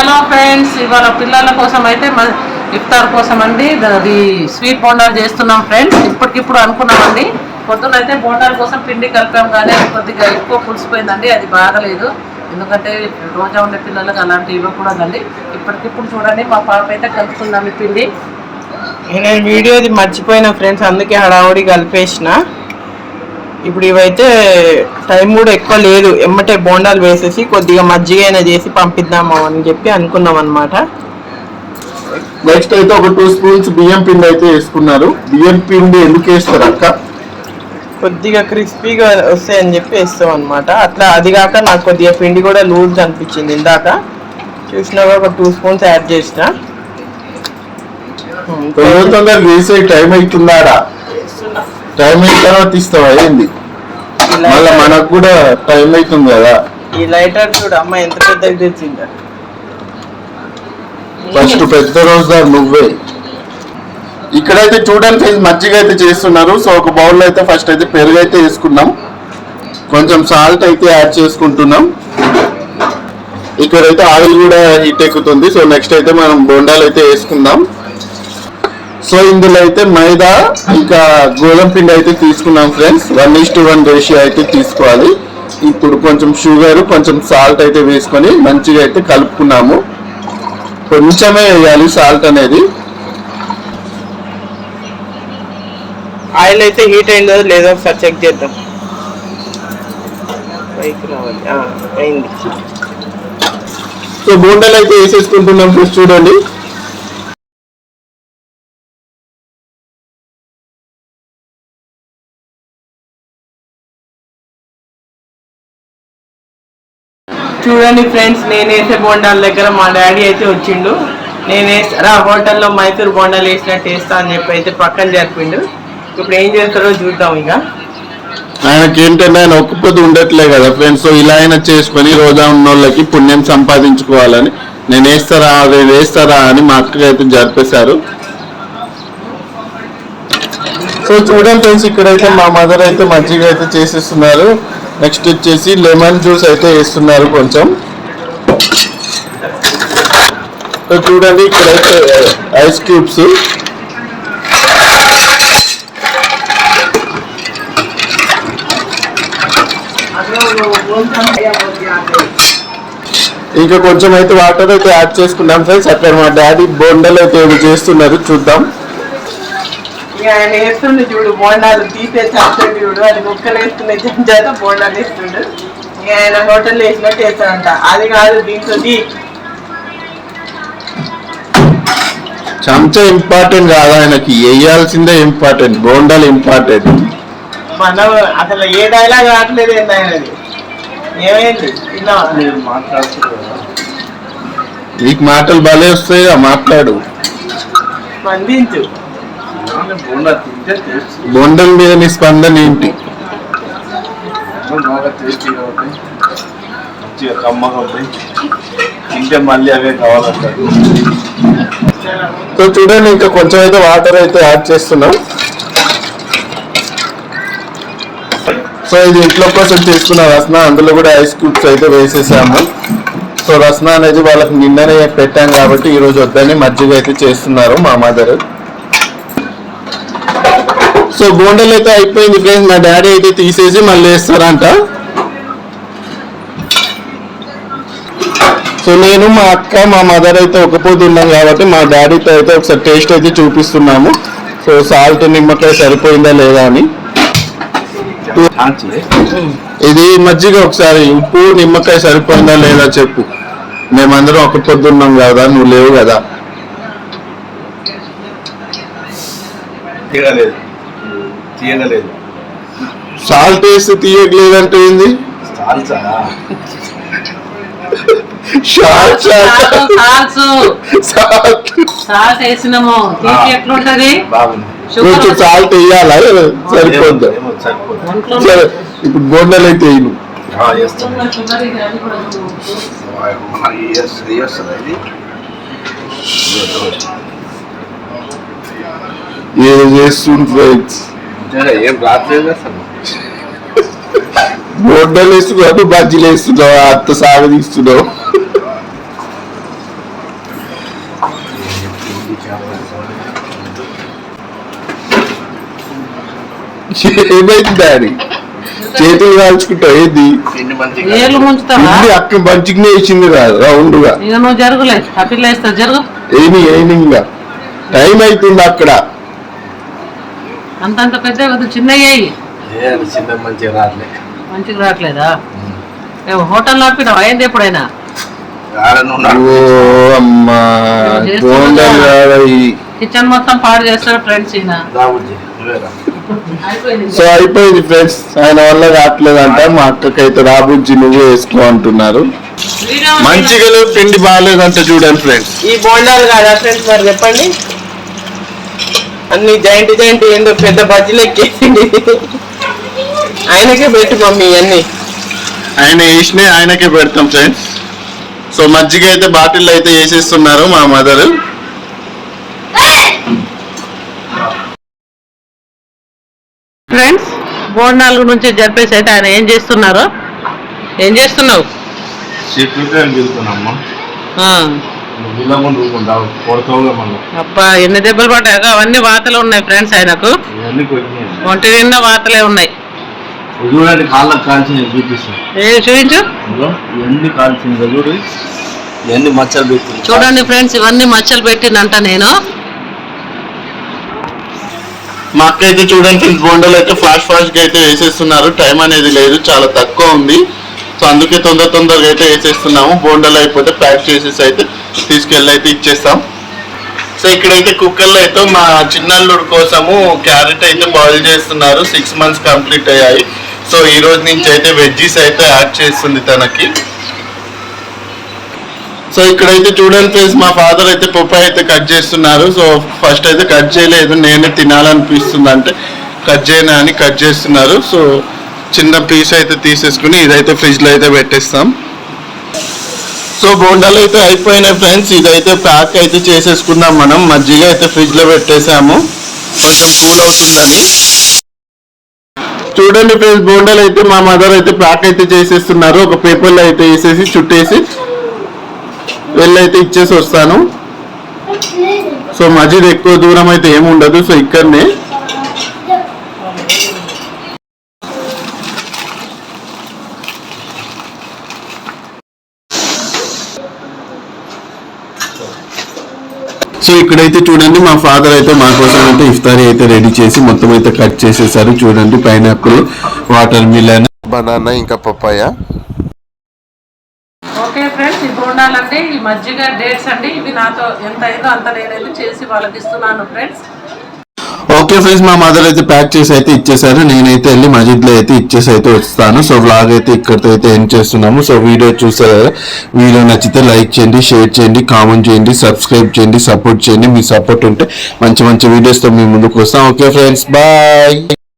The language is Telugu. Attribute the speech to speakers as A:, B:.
A: హలో ఫ్రెండ్స్ ఇవాళ పిల్లల కోసం అయితే మ- ఇఫ్తార్ కోసం అండి అది స్వీట్ బోండాలు చేస్తున్నాం ఫ్రెండ్స్. ఇప్పటికిప్పుడు అనుకున్నామండి. పొద్దున అయితే బోండాల కోసం పిండి కలిపాం కానీ అది కొద్దిగా ఎక్కువ పులిసిపోయిందండి. అది బాగలేదు. ఎందుకంటే రోజా ఉండే పిల్లలకు అలాంటివి ఇవ్వకూడదండి. ఇప్పటికిప్పుడు చూడండి మా పాప అయితే కలుపుకుందాం ఈ పిండి.
B: నేను వీడియోది మర్చిపోయిన ఫ్రెండ్స్ అందుకే హడావుడి కలిపేసిన. ఇప్పుడు ఇవైతే టైం కూడా ఎక్కువ లేదు. ఎమ్మటే బోండాలు వేసేసి కొద్దిగా మజ్జిగ అయినా చేసి పంపిద్దాము అని చెప్పి అనుకున్నాం అనమాట
C: నెక్స్ట్ అయితే ఒక టూ స్పూన్స్ బియ్యం పిండి అయితే వేసుకున్నారు. బియ్యం పిండి ఎందుకు వేస్తారు అక్క?
B: కొద్దిగా క్రిస్పీగా వస్తాయని చెప్పి వేస్తాం అనమాట అట్లా అది కాక నాకు కొద్దిగా పిండి కూడా లూజ్ అనిపించింది ఇందాక. చూసినాక ఒక టూ స్పూన్స్ యాడ్ చేసిన.
C: తొందర తొందర వేసే టైం అవుతుందాడా టైం అయిన తర్వాత ఇస్తావా? ఏంది? మళ్ళీ మనకు కూడా టైం అవుతుంది కదా.
B: ఈ లైటర్ చూడు అమ్మ ఎంత పెద్దగా తెచ్చిందా.
C: ఫస్ట్ పెద్ద రోజుదారు నువ్వే. ఇక్కడైతే చూడడానికి మజ్జిగ అయితే చేస్తున్నారు. సో ఒక బౌల్ అయితే ఫస్ట్ అయితే పెరుగు అయితే వేసుకున్నాం. కొంచెం సాల్ట్ అయితే యాడ్ చేసుకుంటున్నాం. ఇక్కడైతే ఆయిల్ కూడా హీట్ ఎక్కుతుంది. సో నెక్స్ట్ అయితే మనం బొండాలు అయితే వేసుకుందాం. సో ఇందులో అయితే మైదా ఇంకా గోధుమ పిండి అయితే తీసుకున్నాం friends. One is to one ratio అయితే తీసుకోవాలి. ఇప్పుడు కొంచెం షుగర్ కొంచెం సాల్ట్ అయితే వేసుకొని మంచిగా అయితే కలుపుకున్నాము. కొంచెమే వేయాలి సాల్ట్ అనేది.
B: ఆయిల్ అయితే హీట్ అయిందో లేదో ఒకసారి చెక్ చేద్దాం. పైకి రావాలి. ఆ, అయింది.
C: సో బోండాలు అయితే వేసేసుకుంటున్నాం చూడండి.
B: చూడండి ఫ్రెండ్స్ నేను వేసే బోండాల దగ్గర మా డాడీ అయితే వచ్చిండు. నేను వేస్తారా హోటల్లో మైసూర్ బోండాలు వేసినట్టు వేస్తా అని చెప్పి అయితే పక్కన జరిపిండు. ఇప్పుడు ఏం చేస్తారో చూద్దాం ఇక.
C: ఆయనకి ఏంటంటే ఆయన ఒక్కపోతే ఉండట్లేదు ఉండట్లే కదా ఫ్రెండ్స్. సో ఇలా ఆయన చేసుకొని రోజా ఉన్న వాళ్ళకి పుణ్యం సంపాదించుకోవాలని నేను వేస్తారా నేను వేస్తారా అని మా అక్కగా అయితే జరిపేశారు. సో చూడండి ఫ్రెండ్స్ ఇక్కడైతే మా మదర్ అయితే మజ్జిగ అయితే చేసేస్తున్నారు. నెక్స్ట్ వచ్చేసి లెమన్ జ్యూస్ అయితే వేస్తున్నారు కొంచెం. సో చూడండి ఇక్కడైతే uh, ఐస్ క్యూబ్స్. ఇంకా కొంచెం అయితే వాటర్ అయితే యాడ్ చేసుకున్నాం ఫ్రెండ్స్. అక్కడ మా డాడీ బొండలు అయితే చేస్తున్నారు చూద్దాం.
B: ఆయన వేస్తుండే చూడు బోండాలు తీసే చేస్తాడు చూడు అది ముక్కలు వేసుకునే చేత బోండాలు వేస్తుండు. ఇక ఆయన హోటల్లో వేసినట్టు వేస్తాడంట. అది కాదు దీంట్లో తీ.
C: చెంచా ఇంపార్టెంట్ కాదు ఆయనకి వేయాల్సిందే ఇంపార్టెంట్ బోండాలు ఇంపార్టెంట్
B: మనం అసలు ఏ డైలాగ్ రావట్లేదు ఏంది ఆయనది? ఏమైంది?
C: నీకు మాటలు భలే వస్తాయి మాట్లాడు.
B: స్పందించు.
D: బోండా
C: మీద నీ స్పందన ఏంటి?
D: బాగా టేస్టీగా ఉంటాయి మంచిగా కమ్మగా ఉంటాయి తింటే మళ్ళీ అవే కావాలంటారు.
C: సో చూడండి ఇంకా కొంచెం అయితే వాటర్ అయితే యాడ్ చేస్తున్నాం. సో ఇది ఇంట్లో కోసం చేసుకున్న రసన అందులో కూడా ఐస్ క్యూబ్స్ అయితే వేసేసాము. సో రసన అనేది వాళ్ళకి నిన్ననే పెట్టాం కాబట్టి ఈ రోజు వద్దని మజ్జిగ అయితే చేస్తున్నారు మా మదర్. సో బోండలు అయితే అయిపోయింది ఫ్రెండ్స్ మా డాడీ అయితే తీసేసి మళ్ళీ వేస్తారంట. సో నేను మా అక్క మా మదర్ అయితే ఒక పొద్దు ఉన్నాం కాబట్టి మా డాడీతో అయితే ఒకసారి టేస్ట్ అయితే చూపిస్తున్నాము. సో సాల్ట్ నిమ్మకాయ సరిపోయిందా లేదా అని. ఇది మజ్జిగ ఒకసారి ఉప్పు నిమ్మకాయ సరిపోయిందా లేదా చెప్పు. మేమందరం ఒక పొద్దున్నాం కదా నువ్వు లేవు కదా.
D: తీయగలేదు.
C: సాల్ట్ వేసి తీయట్లేదంటే ఏంది?
D: Salsa?
C: Salt
A: salts.
C: Salt.
A: Salts వేసినాము. తీపి ఎట్లుంటది?
D: బాగుంది.
A: షుగర్
C: కొంచెం సాల్ట్ వేయాలా? సరిపోద్దా? సరే ఇప్పుడు బోండలు అయితే వేయను.
D: చేస్తుంది
C: ఏదో ఫ్రెండ్స్? బొడ్డలు వేస్తున్నావు బజ్జీలు వేస్తున్నావు అత్త సాగ తీస్తున్నావు. డాడీ? చేతులు కాల్చుకుంటా ఏది? ఇది అక్క మంచిగానే వేసింది కాదు
A: జరుగులే హ్యాపీ జరుగు.
C: ఏమి ఏమి టైం అయితుంది అక్కడ.
A: అంత అంత పెద్ద వద్దు చిన్నగా వేయి
D: ఏ అది చిన్న మంచిగా రాట్లే
A: మంచిగా రావట్లేదా? ఏమో హోటల్ నడిపినావు? అయింది ఎప్పుడైనా. కిచెన్ మొత్తం పాడు చేస్తాడు ఫ్రెండ్స్ ఈయన.
C: సో అయిపోయింది ఫ్రెండ్స్. ఆయన వల్ల కావట్లేదంట మా అక్కకైతే రాబుజ్జి నువ్వు వేసుకో అంటున్నారు. మంచిగా పిండి బాగాలేదంట చూడండి ఫ్రెండ్స్.
B: ఈ బోండాలు కాదా ఫ్రెండ్స్ మరి చెప్పండి? అన్ని జాయింట్ జాయింట్ ఏందో పెద్ద బజ్జీలు ఎక్కేసింది ఆయనకే పెట్టు మమ్మీ అన్ని
C: ఆయన వేసినే ఆయనకే పెడతాం ఫ్రెండ్స్. సో మజ్జిగ అయితే బాటిల్ అయితే వేసేస్తున్నారు మా మదర్.
A: ఫ్రెండ్స్ బోండాల గురించి చెప్పేసి అయితే ఆయన ఏం చేస్తున్నారు? ఏం చేస్తున్నావు? అబ్బా ఎన్ని దెబ్బలు పడ్డాక అవన్నీ వాతలు ఉన్నాయి ఫ్రెండ్స్ ఆయనకు. ఒంటి నిండా వాతలే ఉన్నాయి.
D: చూడండి కాళ్ళకి కాల్చింది చూపిస్తాను
A: ఏ చూపించు.
D: ఎన్ని కాల్చింది చూడు ఇవన్నీ మచ్చలు పెట్టి
A: చూడండి ఫ్రెండ్స్ ఇవన్నీ మచ్చలు పెట్టిందంట నేను.
C: మా అక్క అయితే చూడండి బొండలు అయితే ఫాస్ట్ ఫాస్ట్గా అయితే వేసేస్తున్నారు. టైం అనేది లేదు చాలా తక్కువ ఉంది. సో అందుకే తొందర తొందరగా అయితే వేసేస్తున్నాము. బోండాలు అయిపోతే ప్యాక్ చేసేసి అయితే తీసుకెళ్ళి అయితే ఇచ్చేస్తాం. సో ఇక్కడైతే కుక్కర్లో అయితే మా చిన్నల్లుడు కోసము క్యారెట్ అయితే బాయిల్ చేస్తున్నారు. సిక్స్ మంత్స్ కంప్లీట్ అయ్యాయి. సో ఈ రోజు నుంచి అయితే వెజ్జీస్ అయితే యాడ్ చేస్తుంది తనకి. సో ఇక్కడైతే చూడండి ఫ్రెండ్స్ మా ఫాదర్ అయితే పప్పాయి అయితే కట్ చేస్తున్నారు. సో ఫస్ట్ అయితే కట్ చేయలేదు నేనే తినాలనిపిస్తుంది అంటే కట్ చేయనా అని కట్ చేస్తున్నారు. సో చిన్న పీస్ అయితే తీసేసుకుని ఇదైతే ఫ్రిడ్జ్లో అయితే పెట్టేస్తాం. సో బోండాలు అయితే అయిపోయినాయి ఫ్రెండ్స్. ఇదైతే ప్యాక్ అయితే చేసేసుకున్నాం మనం. మజ్జిగ అయితే ఫ్రిడ్జ్లో పెట్టేసాము కొంచెం కూల్ అవుతుందని. చూడండి ఫ్రెండ్స్ బోండాలు అయితే మా మదర్ అయితే ప్యాక్ అయితే చేసేస్తున్నారు. ఒక పేపర్లో అయితే వేసేసి చుట్టేసి వెళ్ళైతే ఇచ్చేసి వస్తాను. సో మజీద్ ఎక్కువ దూరం అయితే ఏమి ఉండదు. సో ఇక్కడనే ఇక్కడైతే చూడండి మా ఫాదర్ అయితే మా కోసం అయితే ఇఫ్తారీ అయితే రెడీ చేసి మొత్తం అయితే కట్ చేసేసారు. చూడండి పైనాపిల్ వాటర్ మిలన్ బనానా ఇంకా పప్పాయ.
A: ఓకే ఫ్రెండ్స్ ఇవి ఉండాలండి. ఈ మజ్జిగ డేట్స్ అండి. ఇవి నాతో ఎంత అయిందో అంత నేనైతే చేసి వాళ్ళకి ఇస్తున్నాను ఫ్రెండ్స్.
C: ఓకే ఫ్రెండ్స్ మా మదర్ అయితే ప్యాక్ చేసి అయితే ఇచ్చేసారు. నేనైతే వెళ్ళి మజిద్లో అయితే ఇచ్చేసి అయితే వస్తాను. సో వ్లాగ్ అయితే ఇక్కడితో అయితే ఎండ్ చేస్తున్నాము. సో వీడియో చూసారు కదా వీడియో నచ్చితే లైక్ చేయండి షేర్ చేయండి కామెంట్ చేయండి సబ్స్క్రైబ్ చేయండి సపోర్ట్ చేయండి. మీ సపోర్ట్ ఉంటే మంచి మంచి వీడియోస్తో మీ ముందుకు వస్తాం. Okay friends bye